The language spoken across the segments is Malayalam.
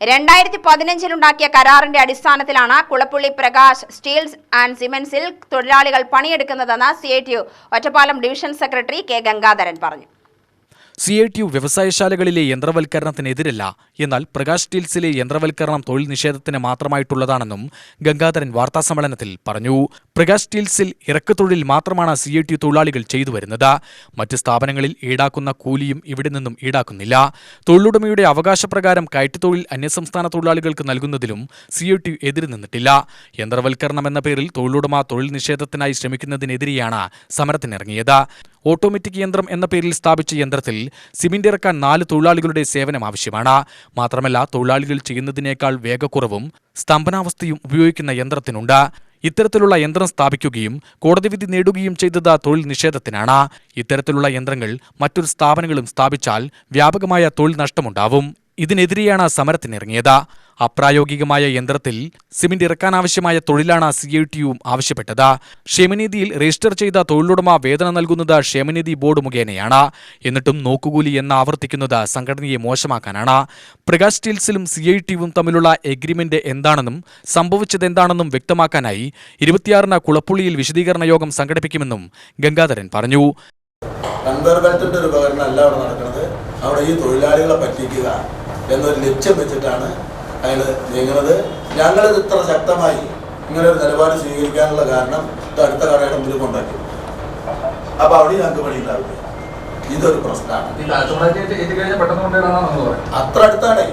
രണ്ടായിരത്തി പതിനഞ്ചിലുണ്ടാക്കിയ കരാറിന്റെ അടിസ്ഥാനത്തിലാണ് കുളപ്പുള്ളി പ്രകാശ് സ്റ്റീൽസ് ആൻഡ് സിമെന്റ്സിൽ തൊഴിലാളികൾ പണിയെടുക്കുന്നതെന്ന് C I T Ottapalam division secretary K Gangadharan പറഞ്ഞു. സി ഐ ടി യു വ്യവസായശാലകളിലെ യന്ത്രവൽക്കരണത്തിനെതിരല്ല. എന്നാൽ പ്രകാശ് സ്റ്റീൽസിലെ യന്ത്രവൽക്കരണം തൊഴിൽ നിഷേധത്തിന് മാത്രമായിട്ടുള്ളതാണെന്നും ഗംഗാധരൻ വാർത്താസമ്മേളനത്തിൽ പറഞ്ഞു. പ്രകാശ് സ്റ്റീൽസിൽ ഇറക്കുതൊഴിൽ മാത്രമാണ് സി ഐ ടി യു തൊഴിലാളികൾ ചെയ്തു വരുന്നത്. മറ്റ് സ്ഥാപനങ്ങളിൽ ഈടാക്കുന്ന കൂലിയും ഇവിടെ നിന്നും ഈടാക്കുന്നില്ല. തൊഴിലുടമയുടെ അവകാശപ്രകാരം കയറ്റുതൊഴിൽ അന്യസംസ്ഥാന തൊഴിലാളികൾക്ക് നൽകുന്നതിലും സി ഐ ടി യു എതിര് നിന്നിട്ടില്ല. യന്ത്രവൽക്കരണം എന്ന പേരിൽ തൊഴിലുടമ തൊഴിൽ നിഷേധത്തിനായി ശ്രമിക്കുന്നതിനെതിരെയാണ് സമരത്തിനിറങ്ങിയത്. ഓട്ടോമാറ്റിക് യന്ത്രം എന്ന പേരിൽ സ്ഥാപിച്ച യന്ത്രത്തിൽ സിമന്റ് ഇറക്കാൻ നാല് തൊഴിലാളികളുടെ സേവനം ആവശ്യമാണ്. മാത്രമല്ല തൊഴിലാളികൾ ചെയ്യുന്നതിനേക്കാൾ വേഗക്കുറവും സ്തംഭനാവസ്ഥയും ഉപയോഗിക്കുന്ന യന്ത്രത്തിനുണ്ട്. ഇത്തരത്തിലുള്ള യന്ത്രം സ്ഥാപിക്കുകയും കോടതി വിധി നേടുകയും ചെയ്തത് തൊഴിൽ നിഷേധത്തിനാണ്. ഇത്തരത്തിലുള്ള യന്ത്രങ്ങൾ മറ്റൊരു സ്ഥാപനങ്ങളും സ്ഥാപിച്ചാൽ വ്യാപകമായ തൊഴിൽ നഷ്ടമുണ്ടാവും. ഇതിനെതിരെയാണ് സമരത്തിനിറങ്ങിയത്. അപ്രായോഗികമായ യന്ത്രത്തിൽ സിമന്റ് ഇറക്കാനാവശ്യമായ തൊഴിലാണ് സി ഐ ടിയും ആവശ്യപ്പെട്ടത്. ക്ഷേമനിധിയിൽ രജിസ്റ്റർ ചെയ്ത തൊഴിലുടമ വേതന നൽകുന്നത് ക്ഷേമനിധി ബോർഡ് മുഖേനയാണ്. എന്നിട്ടും നോക്കുകൂലി എന്ന് ആവർത്തിക്കുന്നത് സംഘടനയെ മോശമാക്കാനാണ്. പ്രകാശ് സ്റ്റീൽസിലും സി ഐ ടിയും തമ്മിലുള്ള എഗ്രിമെന്റ് എന്താണെന്നും സംഭവിച്ചതെന്താണെന്നും വ്യക്തമാക്കാനായി ഇരുപത്തിയാറിന് കുളപ്പുള്ളിയിൽ വിശദീകരണ യോഗം സംഘടിപ്പിക്കുമെന്നും ഗംഗാധരൻ പറഞ്ഞു. ഒരു നടക്കുന്നത്. അവിടെ ഈ തൊഴിലാളികളെ പറ്റിക്കുക എന്നൊരു ലക്ഷ്യം വെച്ചിട്ടാണ് അയാൾ നീങ്ങുന്നത്. ഞങ്ങളിത് ഇത്ര ശക്തമായി ഇങ്ങനൊരു ഒരു നിലപാട് സ്വീകരിക്കാനുള്ള കാരണം ഇത് അടുത്ത കടയുടെ മുമ്പിൽ കൊണ്ടാക്കി. അപ്പൊ അവിടെ ഞങ്ങൾക്ക് പണിയുണ്ടാവില്ല. ഇതൊരു പ്രശ്നമാണ്. അത്ര അടുത്താണ്.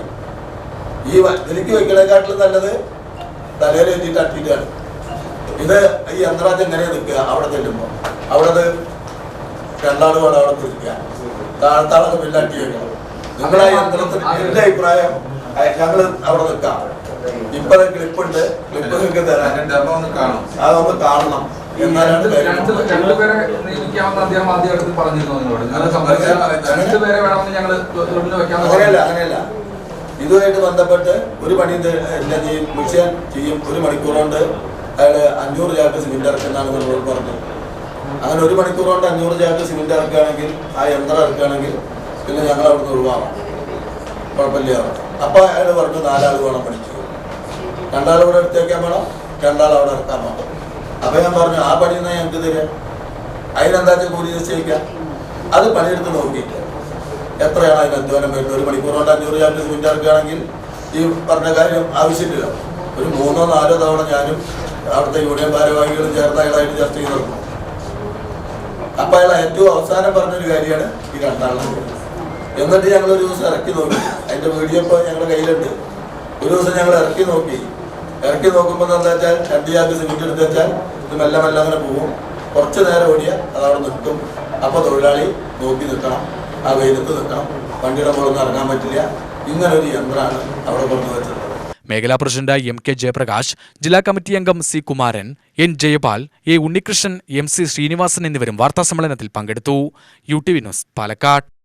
ഈ ഇതിലേക്ക് വെക്കണേക്കാട്ടിലും നല്ലത് തലയിലേറ്റിട്ട് അട്ടിട്ടാണ് ഇത് ഈ യന്ത്രാജ് എങ്ങനെ നിൽക്കുക? അവിടെ ചെല്ലുമ്പോൾ അവിടെ അത് വേണം അവിടെ കുറിക്കുക താഴത്താളൊക്കെ വെല്ലാട്ടി വെക്കണം നിങ്ങളെ യന്ത്രത്തിന് എന്റെ അഭിപ്രായം ഞങ്ങൾ അവിടെ നിൽക്കാം. ഇപ്പൊ ക്ലിപ്പുണ്ട്. ക്ലിപ്പ് നിങ്ങൾക്ക് തരാം. അത് ഒന്ന് കാണണം. എന്നാലാണ് കാര്യം രണ്ട് രണ്ടുപേരെ നിയമിക്കാമെന്ന് അദ്ദേഹം ആദ്യഘട്ടത്തിൽ പറഞ്ഞിരുന്നു നിങ്ങളോട്. നിങ്ങൾ സംബന്ധിച്ച രണ്ടുപേരെ വേണമെന്ന് ഞങ്ങൾ തൊഴിലിന് വെക്കാമെന്ന് അങ്ങനെയല്ല അങ്ങനെയല്ല. ഇതുമായിട്ട് ബന്ധപ്പെട്ട് ഒരു പണി എന്താ ചെയ്യും? മിഷൻ ചെയ്യും. ഒരു മണിക്കൂർ കൊണ്ട് അയാൾ അഞ്ഞൂറ് ചാക്ക് സിമെന്റ് ഇറക്കുന്നതാണ് നിങ്ങളോട് പറഞ്ഞത്. അങ്ങനെ ഒരു മണിക്കൂർ കൊണ്ട് അഞ്ഞൂറ് ചാക്ക് സിമെന്റ് ഇറക്കുകയാണെങ്കിൽ ആ യന്ത്രം ഇറക്കുകയാണെങ്കിൽ പിന്നെ ഞങ്ങൾ അവിടുന്ന് ഒഴിവാകാം കുഴപ്പമില്ല. അപ്പൊ അയാൾ പറഞ്ഞു നാലാൾ വേണം പഠിച്ചു. രണ്ടാൾ ഇവിടെ എടുത്തേക്കാൻ വേണം രണ്ടാൾ അവിടെ ഇറക്കാൻ വേണം. അപ്പൊ ഞാൻ പറഞ്ഞു ആ പണി എന്നാ ഞങ്ങൾക്ക് തരാം? അതിനെന്താ കൂലി നിശ്ചയിക്കാം? അത് പണിയെടുത്ത് നോക്കിയിട്ട്. എത്രയാണ് അതിന് അധ്വാനം വരുന്നത്? ഒരു മണിക്കൂർ കൊണ്ട് അഞ്ഞൂറ് ചാക്ക് സിമെന്റ് ഈ പറഞ്ഞ കാര്യം ആവശ്യമില്ല. ഒരു മൂന്നോ നാലോ തവണ ഞാനും അവിടുത്തെ യൂണിയൻ ഭാരവാഹികളും ചേർന്ന് അയാളായിട്ട് ചർച്ച ചെയ്ത് നടക്കും അപ്പൊ അയാൾ ഏറ്റവും അവസാനം പറഞ്ഞൊരു കാര്യമാണ് ഈ രണ്ടാളും എന്നിട്ട് ഞങ്ങൾ ഒരു ദിവസം ഇറക്കി നോക്കി. അതിന്റെ വീഡിയോ ഇപ്പോൾ ഞങ്ങളുടെ കയ്യിലുണ്ട്. ഒരു ദിവസം ഞങ്ങൾ ഇറക്കി നോക്കി. ഇറക്കി നോക്കുമ്പോൾ എന്താ വെച്ചാൽ രണ്ട് ചാക്ക് സിമെന്റ് എടുത്ത് വെച്ചാൽ ഇത് മെല്ലെ മെല്ലെ അങ്ങനെ പോകും. കുറച്ച് നേരം ഓടിയ അതവിടെ നിൽക്കും. അപ്പോൾ തൊഴിലാളി നോക്കി നിൽക്കണം. ആ വെയിലത്ത് നിൽക്കണം. വണ്ടിയുടെ പുറത്ത് ഇറങ്ങാൻ പറ്റില്ല. ഇങ്ങനെ ഒരു യന്ത്രമാണ് അവിടെ കൊണ്ടുവച്ചിട്ടുള്ളത് മേഖലാ പ്രസിഡന്റ് എം കെ ജയപ്രകാശ് ജില്ലാ കമ്മിറ്റി അംഗം C Kumaran N Jayapal A Unnikrishnan M C Sreenivasan എന്നിവരും വാർത്താസമ്മേളനത്തിൽ പങ്കെടുത്തു. U T V news Palakkad.